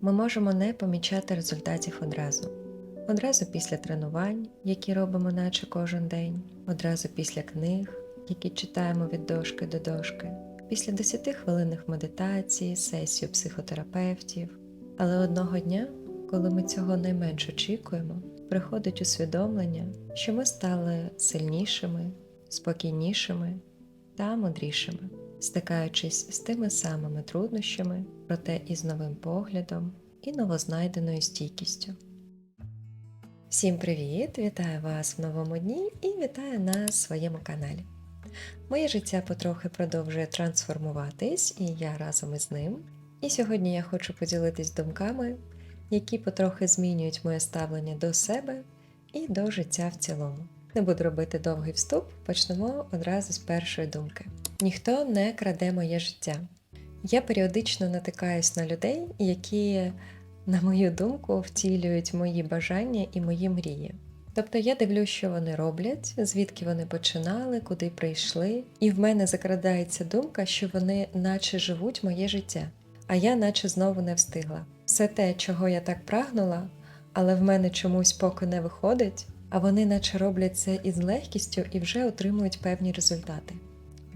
Ми можемо не помічати результатів одразу. Одразу після тренувань, які робимо наче кожен день, одразу після книг, які читаємо від дошки до дошки, після 10 хвилинних медитацій, сесій у психотерапевтів. Але одного дня, коли ми цього найменш очікуємо, приходить усвідомлення, що ми стали сильнішими, спокійнішими та мудрішими, стикаючись з тими самими труднощами, проте із новим поглядом і новознайденою стійкістю. Всім привіт! Вітаю вас в новому дні і вітаю на своєму каналі. Моє життя потрохи продовжує трансформуватись, і я разом із ним. І сьогодні я хочу поділитись думками, які потрохи змінюють моє ставлення до себе і до життя в цілому. Не буду робити довгий вступ, почнемо одразу з першої думки. Ніхто не краде моє життя. Я періодично натикаюсь на людей, які, на мою думку, втілюють мої бажання і мої мрії. Тобто я дивлюсь, що вони роблять, звідки вони починали, куди прийшли, і в мене закрадається думка, що вони наче живуть моє життя, а я наче знову не встигла. Все те, чого я так прагнула, але в мене чомусь поки не виходить, а вони наче роблять це із легкістю і вже отримують певні результати.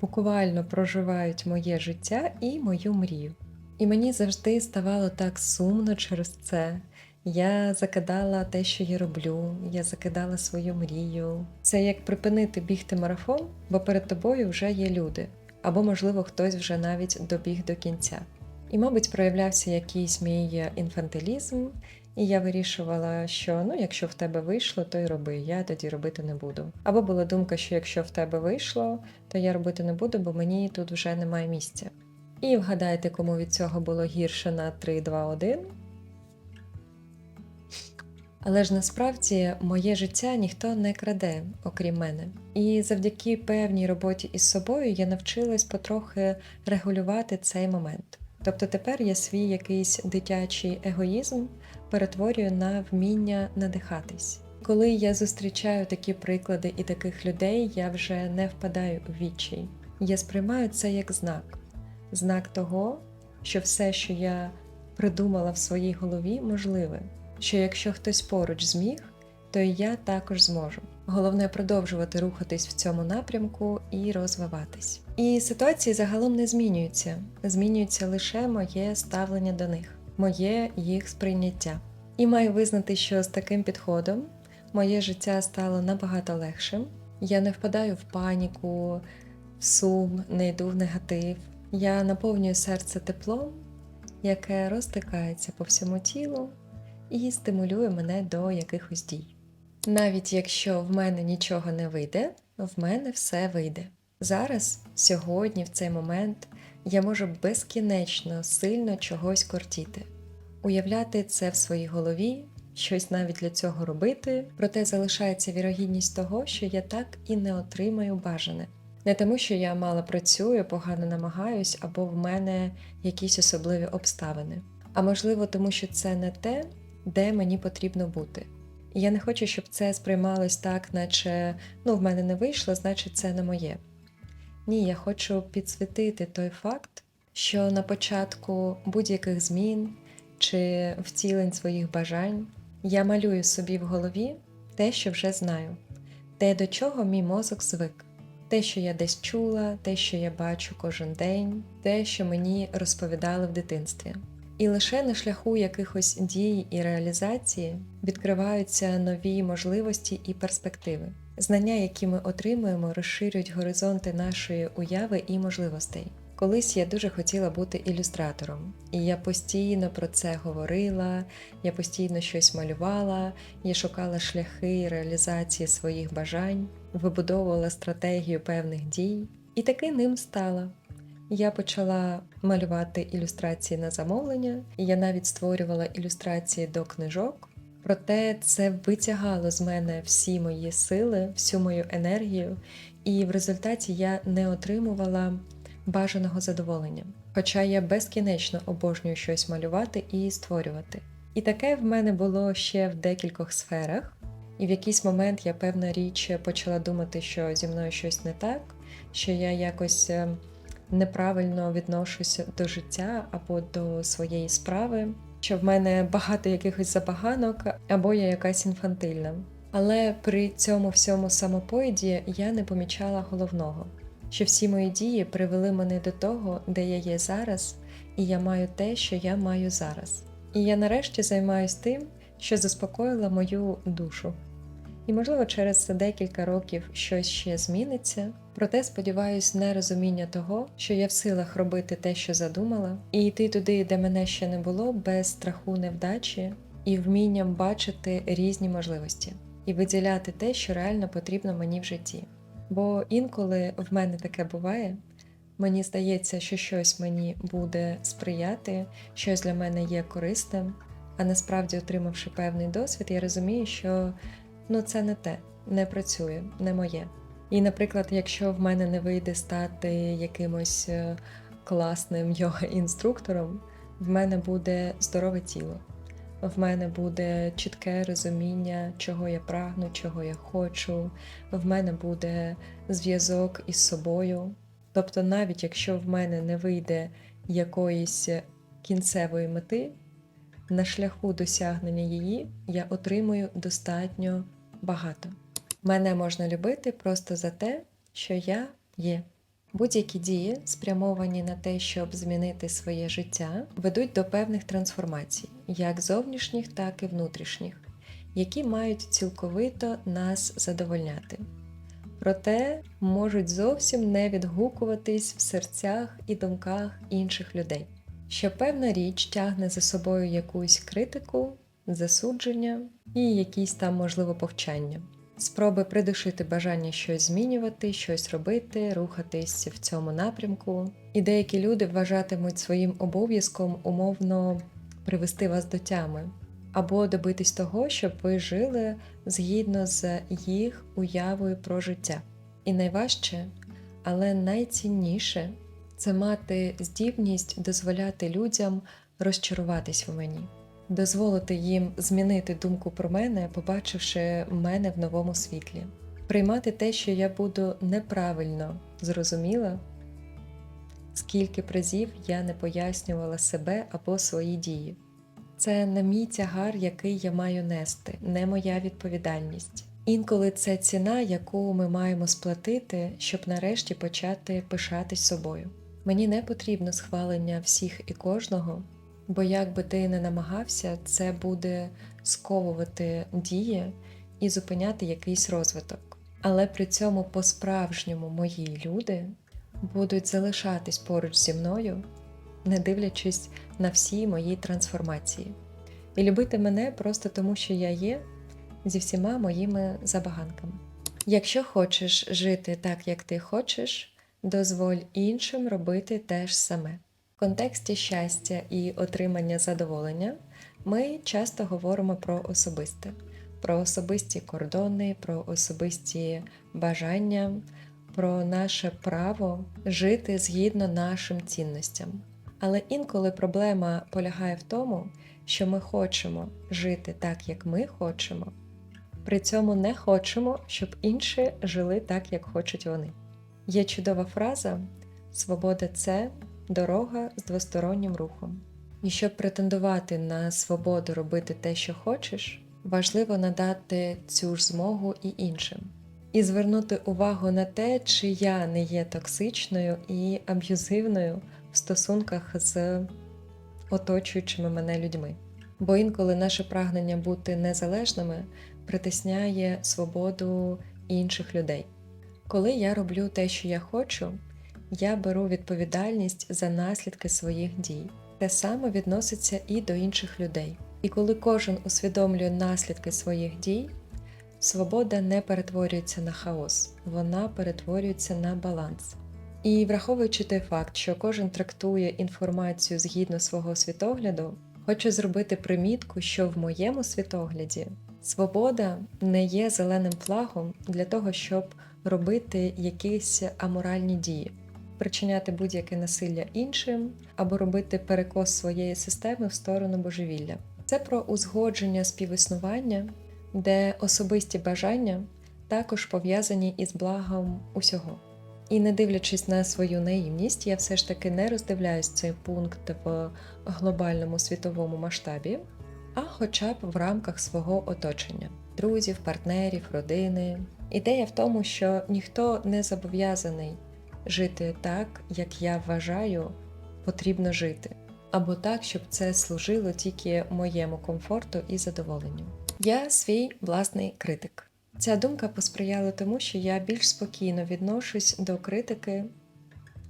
Буквально проживають моє життя і мою мрію. І мені завжди ставало так сумно через це. Я закидала те, що я роблю, я закидала свою мрію. Це як припинити бігти марафон, бо перед тобою вже є люди, або, можливо, хтось вже навіть добіг до кінця. І, мабуть, проявлявся якийсь мій інфантилізм, і я вирішувала, що ну, якщо в тебе вийшло, то й роби, я тоді робити не буду. Або була думка, що якщо в тебе вийшло, то я робити не буду, бо мені тут вже немає місця. І вгадайте, кому від цього було гірше на 3, 2, 1. Але ж насправді моє життя ніхто не краде, окрім мене. І завдяки певній роботі із собою я навчилась потрохи регулювати цей момент. Тобто тепер я свій якийсь дитячий егоїзм перетворюю на вміння надихатись. Коли я зустрічаю такі приклади і таких людей, я вже не впадаю у відчай. Я сприймаю це як знак, знак того, що все, що я придумала в своїй голові, можливе. Що якщо хтось поруч зміг, то і я також зможу. Головне продовжувати рухатись в цьому напрямку і розвиватись. І ситуації загалом не змінюються, змінюється лише моє ставлення до них, моє їх сприйняття. І маю визнати, що з таким підходом моє життя стало набагато легшим. Я не впадаю в паніку, в сум, не йду в негатив. Я наповнюю серце теплом, яке розтикається по всьому тілу і стимулює мене до якихось дій. Навіть якщо в мене нічого не вийде, в мене все вийде. Зараз, сьогодні, в цей момент, я можу безкінечно сильно чогось кортіти, уявляти це в своїй голові, щось навіть для цього робити, проте залишається вірогідність того, що я так і не отримаю бажане. Не тому, що я мало працюю, погано намагаюсь, або в мене якісь особливі обставини, а можливо, тому що це не те, де мені потрібно бути. І я не хочу, щоб це сприймалось так, наче ну, в мене не вийшло, значить це не моє. Ні, я хочу підсвітити той факт, що на початку будь-яких змін чи втілень своїх бажань я малюю собі в голові те, що вже знаю, те, до чого мій мозок звик, те, що я десь чула, те, що я бачу кожен день, те, що мені розповідали в дитинстві. І лише на шляху якихось дій і реалізації відкриваються нові можливості і перспективи. Знання, які ми отримуємо, розширюють горизонти нашої уяви і можливостей. Колись я дуже хотіла бути ілюстратором, і я постійно про це говорила, я постійно щось малювала, я шукала шляхи реалізації своїх бажань, вибудовувала стратегію певних дій, і таки ним стала. Я почала малювати ілюстрації на замовлення, і я навіть створювала ілюстрації до книжок. Проте це витягало з мене всі мої сили, всю мою енергію, і в результаті я не отримувала бажаного задоволення. Хоча я безкінечно обожнюю щось малювати і створювати. І таке в мене було ще в декількох сферах, і в якийсь момент я певна річ почала думати, що зі мною щось не так, що я якось неправильно відношуся до життя або до своєї справи. Що в мене багато якихось забаганок або я якась інфантильна. Але при цьому всьому самопоїді я не помічала головного, що всі мої дії привели мене до того, де я є зараз, і я маю те, що я маю зараз. І я нарешті займаюсь тим, що заспокоїла мою душу. І, можливо, через декілька років щось ще зміниться, проте сподіваюсь, нерозуміння того, що я в силах робити те, що задумала, і йти туди, де мене ще не було, без страху невдачі і вмінням бачити різні можливості і виділяти те, що реально потрібно мені в житті. Бо інколи в мене таке буває. Мені здається, що щось мені буде сприяти, щось для мене є корисним, а насправді, отримавши певний досвід, я розумію, що ну це не те, не працює, не моє. І, наприклад, якщо в мене не вийде стати якимось е, класним йога-інструктором, в мене буде здорове тіло, в мене буде чітке розуміння, чого я прагну, чого я хочу, в мене буде зв'язок із собою. Тобто, навіть якщо в мене не вийде якоїсь кінцевої мети, на шляху досягнення її я отримую достатньо багато. Мене можна любити просто за те, що я є. Будь-які дії, спрямовані на те, щоб змінити своє життя, ведуть до певних трансформацій, як зовнішніх, так і внутрішніх, які мають цілковито нас задовольняти. Проте можуть зовсім не відгукуватись в серцях і думках інших людей, що певна річ тягне за собою якусь критику, засудження і якісь там, можливо, повчання. Спроби придушити бажання щось змінювати, щось робити, рухатись в цьому напрямку. І деякі люди вважатимуть своїм обов'язком умовно привести вас до тями, або добитись того, щоб ви жили згідно з їх уявою про життя. І найважче, але найцінніше це мати здібність дозволяти людям розчаруватись в мені дозволити їм змінити думку про мене, побачивши мене в новому світлі, приймати те, що я буду неправильно зрозуміла, скільки разів я не пояснювала себе або свої дії. Це не мій тягар, який я маю нести, не моя відповідальність. Інколи це ціна, яку ми маємо сплатити, щоб нарешті почати пишатись собою. Мені не потрібно схвалення всіх і кожного, Бо як би ти не намагався, це буде сковувати дії і зупиняти якийсь розвиток. Але при цьому по-справжньому мої люди будуть залишатись поруч зі мною, не дивлячись на всі мої трансформації, і любити мене просто тому, що я є зі всіма моїми забаганками. Якщо хочеш жити так, як ти хочеш, дозволь іншим робити те ж саме. В контексті щастя і отримання задоволення ми часто говоримо про особисте, про особисті кордони, про особисті бажання, про наше право жити згідно нашим цінностям. Але інколи проблема полягає в тому, що ми хочемо жити так, як ми хочемо, при цьому не хочемо, щоб інші жили так, як хочуть вони. Є чудова фраза Свобода це дорога з двостороннім рухом. І щоб претендувати на свободу робити те, що хочеш, важливо надати цю ж змогу і іншим, і звернути увагу на те, чи я не є токсичною і аб'юзивною в стосунках з оточуючими мене людьми. Бо інколи наше прагнення бути незалежними притисняє свободу інших людей. Коли я роблю те, що я хочу, я беру відповідальність за наслідки своїх дій. Те саме відноситься і до інших людей. І коли кожен усвідомлює наслідки своїх дій, свобода не перетворюється на хаос, вона перетворюється на баланс. І враховуючи той факт, що кожен трактує інформацію згідно свого світогляду, хочу зробити примітку, що в моєму світогляді свобода не є зеленим флагом для того, щоб робити якісь аморальні дії причиняти будь-яке насилля іншим або робити перекос своєї системи в сторону божевілля. Це про узгодження співіснування, де особисті бажання також пов'язані із благом усього. І не дивлячись на свою наївність, я все ж таки не роздивляюсь цей пункт в глобальному світовому масштабі, а хоча б в рамках свого оточення друзів, партнерів, родини. Ідея в тому, що ніхто не зобов'язаний жити так, як я вважаю, потрібно жити, або так, щоб це служило тільки моєму комфорту і задоволенню. Я свій власний критик. Ця думка посприяла тому, що я більш спокійно відношусь до критики,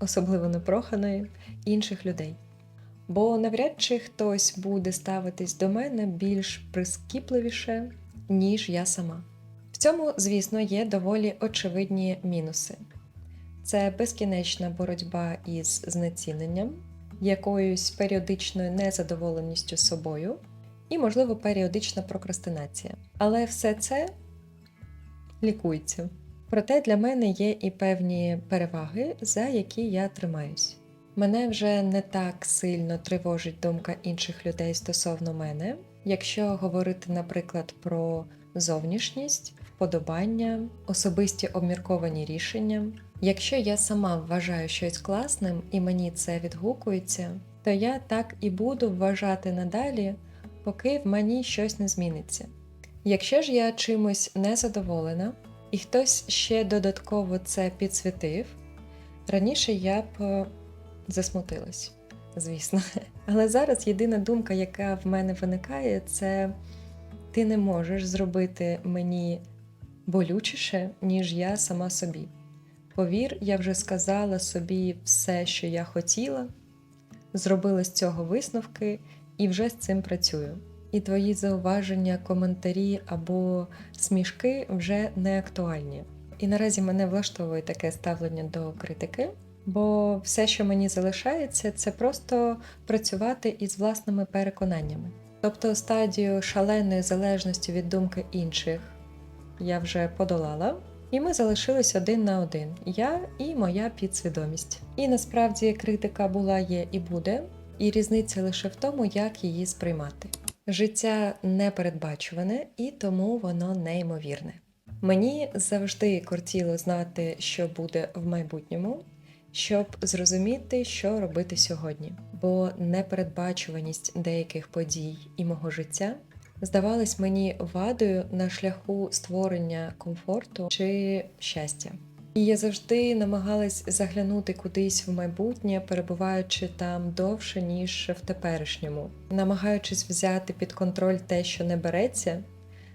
особливо непроханої, інших людей. Бо навряд чи хтось буде ставитись до мене більш прискіпливіше, ніж я сама. В цьому, звісно, є доволі очевидні мінуси. Це безкінечна боротьба із знеціненням, якоюсь періодичною незадоволеністю собою і, можливо, періодична прокрастинація. Але все це лікується. Проте для мене є і певні переваги, за які я тримаюсь. Мене вже не так сильно тривожить думка інших людей стосовно мене, якщо говорити, наприклад, про зовнішність, вподобання, особисті обмірковані рішення. Якщо я сама вважаю щось класним і мені це відгукується, то я так і буду вважати надалі, поки в мені щось не зміниться. Якщо ж я чимось незадоволена, і хтось ще додатково це підсвітив, раніше я б е, засмутилась, звісно. Але зараз єдина думка, яка в мене виникає, це ти не можеш зробити мені болючіше, ніж я сама собі. Повір, я вже сказала собі все, що я хотіла, зробила з цього висновки і вже з цим працюю. І твої зауваження, коментарі або смішки вже не актуальні. І наразі мене влаштовує таке ставлення до критики, бо все, що мені залишається, це просто працювати із власними переконаннями. Тобто стадію шаленої залежності від думки інших я вже подолала, і ми залишились один на один я і моя підсвідомість. І насправді критика була, є і буде, і різниця лише в тому, як її сприймати. Життя непередбачуване і тому воно неймовірне. Мені завжди кортіло знати, що буде в майбутньому, щоб зрозуміти, що робити сьогодні, бо непередбачуваність деяких подій і мого життя здавалась мені вадою на шляху створення комфорту чи щастя. І я завжди намагалась заглянути кудись в майбутнє, перебуваючи там довше, ніж в теперішньому, намагаючись взяти під контроль те, що не береться,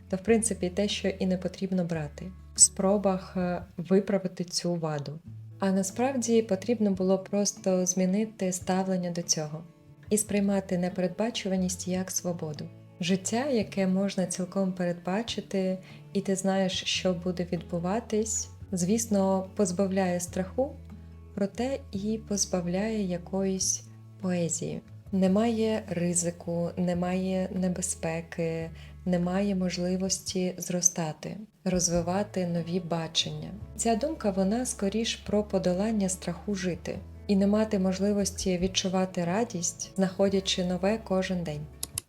та в принципі те, що і не потрібно брати, в спробах е, виправити цю ваду. А насправді потрібно було просто змінити ставлення до цього і сприймати непередбачуваність як свободу. Життя, яке можна цілком передбачити, і ти знаєш, що буде відбуватись, звісно, позбавляє страху, проте і позбавляє якоїсь поезії. Немає ризику, немає небезпеки, немає можливості зростати, розвивати нові бачення. Ця думка вона скоріш про подолання страху жити і не мати можливості відчувати радість, знаходячи нове кожен день.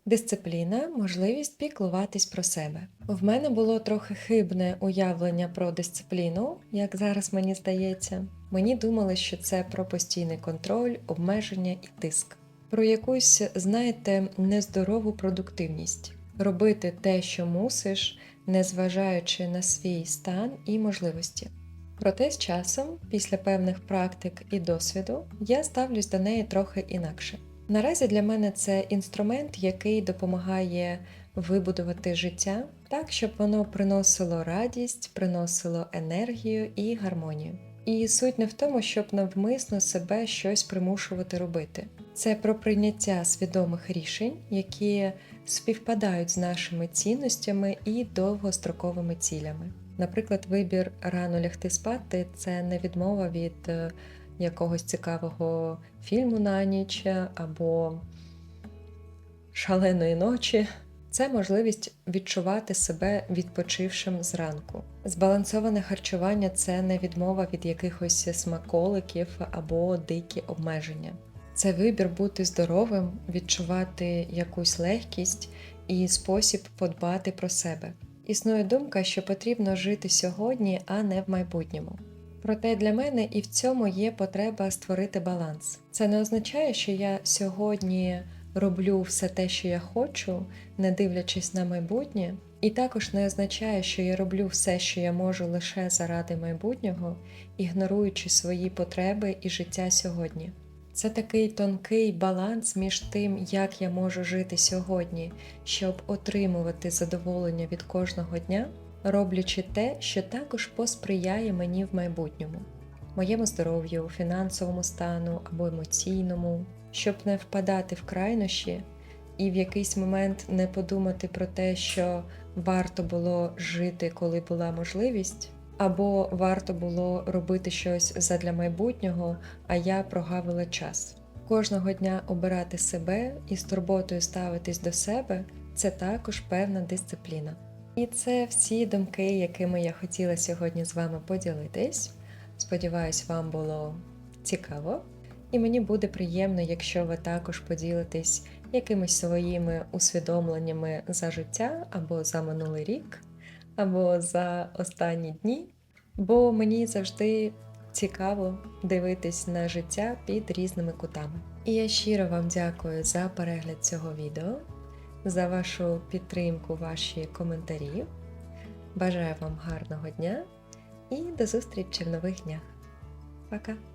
Дисципліна можливість піклуватись про себе. В мене було трохи хибне уявлення про дисципліну, як зараз мені здається. Мені думали, що це про постійний контроль, обмеження і тиск, про якусь, знаєте, нездорову продуктивність, робити те, що мусиш, незважаючи на свій стан і можливості. Проте з часом, після певних практик і досвіду, я ставлюсь до неї трохи інакше. Наразі для мене це інструмент, який допомагає вибудувати життя так, щоб воно приносило радість, приносило енергію і гармонію. І суть не в тому, щоб навмисно себе щось примушувати робити. Це про прийняття свідомих рішень, які співпадають з нашими цінностями і довгостроковими цілями. Наприклад, вибір рано лягти спати це не відмова від якогось цікавого фільму на ніч або шаленої ночі. Це можливість відчувати себе відпочившим зранку. Збалансоване харчування це не відмова від якихось смаколиків або дикі обмеження. Це вибір бути здоровим, відчувати якусь легкість і спосіб подбати про себе. Існує думка, що потрібно жити сьогодні, а не в майбутньому. Проте для мене і в цьому є потреба створити баланс. Це не означає, що я сьогодні роблю все те, що я хочу, не дивлячись на майбутнє, і також не означає, що я роблю все, що я можу лише заради майбутнього, ігноруючи свої потреби і життя сьогодні. Це такий тонкий баланс між тим, як я можу жити сьогодні, щоб отримувати задоволення від кожного дня, роблячи те, що також посприяє мені в майбутньому, моєму здоров'ю, фінансовому стану або емоційному, щоб не впадати в крайнощі і в якийсь момент не подумати про те, що варто було жити, коли була можливість, або варто було робити щось задля майбутнього, а я прогавила час. Кожного дня обирати себе і з турботою ставитись до себе це також певна дисципліна. І це всі думки, якими я хотіла сьогодні з вами поділитись. Сподіваюсь, вам було цікаво. І мені буде приємно, якщо ви також поділитесь якимись своїми усвідомленнями за життя або за минулий рік, або за останні дні. Бо мені завжди цікаво дивитись на життя під різними кутами. І я щиро вам дякую за перегляд цього відео, за вашу підтримку, ваші коментарі. Бажаю вам гарного дня і до зустрічі в нових днях. Пока!